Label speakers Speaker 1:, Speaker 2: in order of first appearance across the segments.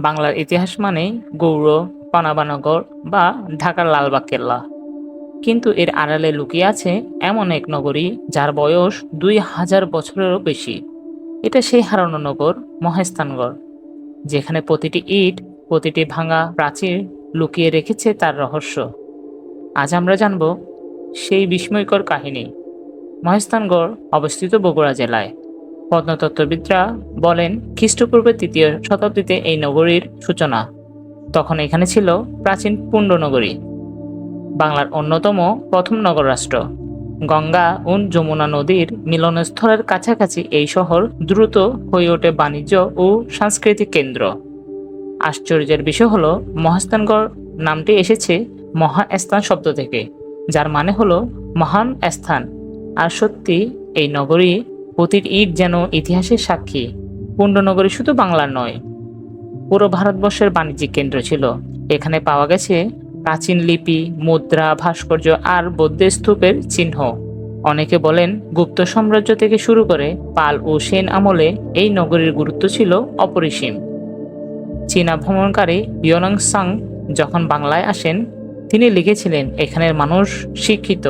Speaker 1: বাংলার ইতিহাস মানেই গৌড়, পানাবানগর বা ঢাকার লালবাগ কেল্লা কিন্তু এর আড়ালে লুকিয়ে আছে এমন এক নগরী যার বয়স দুই হাজার বছরেরও বেশি। এটা সেই হারানো নগর মহেস্থানগড় যেখানে প্রতিটি ইট, প্রতিটি ভাঙা প্রাচীর লুকিয়ে রেখেছে তার রহস্য। আজ আমরা জানব সেই বিস্ময়কর কাহিনী। মহেস্থানগড় অবস্থিত বগুড়া জেলায়। প্রত্নতত্ত্ববিদরা বলেন খ্রিস্টপূর্বে তৃতীয় শতাব্দীতে এই নগরীর সূচনা। তখন এখানে ছিল প্রাচীন পুণ্ড নগরী, বাংলার অন্যতম প্রথম নগর রাষ্ট্র গঙ্গা ও যমুনা নদীর মিলনস্থলের কাছাকাছি এই শহর দ্রুত হয়ে ওঠে বাণিজ্য ও সাংস্কৃতিক কেন্দ্র। আশ্চর্যের বিষয় হল, মহাস্থানগড় নামটি এসেছে মহা স্থান শব্দ থেকে, যার মানে হলো মহান স্থান। আর সত্যি, এই নগরী প্রতিটি ইট যেন ইতিহাসের সাক্ষী। পুণ্ডনগরী শুধু বাংলার নয়, পুরো ভারতবর্ষের বাণিজ্যিক কেন্দ্র ছিল। এখানে পাওয়া গেছে প্রাচীন লিপি, মুদ্রা, ভাস্কর্য আর বৌদ্ধ স্তূপের চিহ্ন। অনেকে বলেন গুপ্ত সাম্রাজ্য থেকে শুরু করে পাল ও সেন আমলে এই নগরীর গুরুত্ব ছিল অপরিসীম। চীনা ভ্রমণকারী ইয়নং সাং যখন বাংলায় আসেন, তিনি লিখেছিলেন, এখানের মানুষ শিক্ষিত,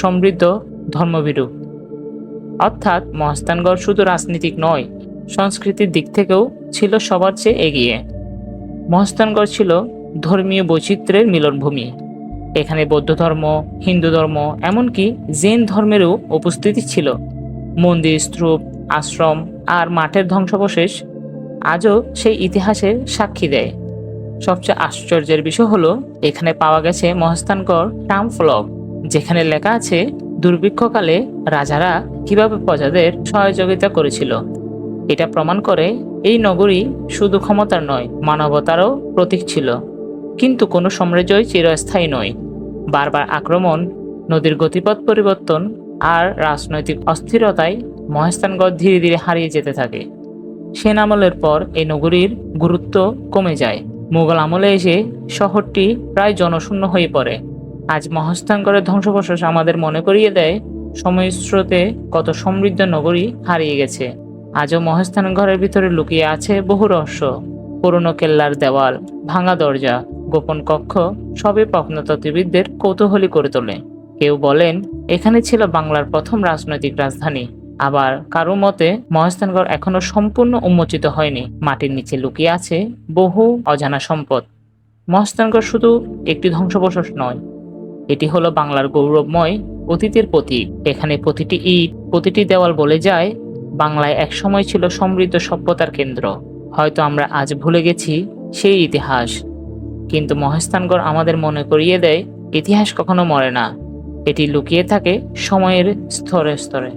Speaker 1: সমৃদ্ধ ধর্মভীরু অর্থাৎ মহাস্থানগড় শুধু রাজনীতিক নয়, সংস্কৃতির দিক থেকেও ছিল সবার চেয়ে এগিয়ে। মহাস্থানগড় ছিল ধর্মীয় বৈচিত্র্যের মিলনভূমি। এখানে বৌদ্ধ ধর্ম, হিন্দু ধর্ম, এমনকি জৈন ধর্মেরও উপস্থিতি ছিল। মন্দির, স্তূপ, আশ্রম আর মাঠের ধ্বংসাবশেষ আজও সেই ইতিহাসের সাক্ষী দেয়। সবচেয়ে আশ্চর্যের বিষয় হলো, এখানে পাওয়া গেছে মহাস্থানগড় টার্ম ফ্লগ, যেখানে লেখা আছে দুর্ভিক্ষকালে রাজারা কীভাবে প্রজাদের সহযোগিতা করেছিল, এটা প্রমাণ করে এই নগরী শুধু ক্ষমতার নয়, মানবতারও প্রতীক ছিল। কিন্তু কোনো সাম্রাজ্যই চিরস্থায়ী নয়। বারবার আক্রমণ, নদীর গতিপথ পরিবর্তন আর রাজনৈতিক অস্থিরতায় মহেস্থানগড় ধীরে ধীরে হারিয়ে যেতে থাকে। সেন আমলের পর এই নগরীর গুরুত্ব কমে যায়। মুঘল আমলে এসে শহরটি প্রায় জনশূন্য হয়ে পড়ে। আজ মহাস্থানগড়ের ধ্বংসাবশেষ আমাদের মনে করিয়ে দেয়। সময়ের স্রোতে কত সমৃদ্ধ নগরী হারিয়ে গেছে। আজও মহাস্থান ঘরের ভিতরে লুকিয়ে আছে বহু রহস্য। পুরনো কেল্লার দেওয়াল, ভাঙা দরজা, গোপন কক্ষ, সবই প্রত্নতত্ত্ববিদদের কৌতূহলী করে তোলে। কেউ বলেন, এখানে ছিল বাংলার প্রথম রাজনৈতিক রাজধানী। আবার কারও মতে মহাস্থানগড় এখনও সম্পূর্ণ উন্মোচিত হয়নি। মাটির নিচে লুকিয়ে আছে বহু অজানা সম্পদ। মহাস্থানগড় শুধু একটি ধ্বংসাবশেষ নয় এটি হলো বাংলার গৌরবময় অতীতের প্রতীক। এখানে প্রতিটি ইট, প্রতিটি দেওয়াল বলে যায়, বাংলায় একসময় ছিল সমৃদ্ধ সভ্যতার কেন্দ্র। হয়তো আমরা আজ ভুলে গেছি সেই ইতিহাস। কিন্তু মহেস্থানগড় আমাদের মনে করিয়ে দেয়, ইতিহাস কখনো মরে না। এটি লুকিয়ে থাকে সময়ের স্তরে স্তরে।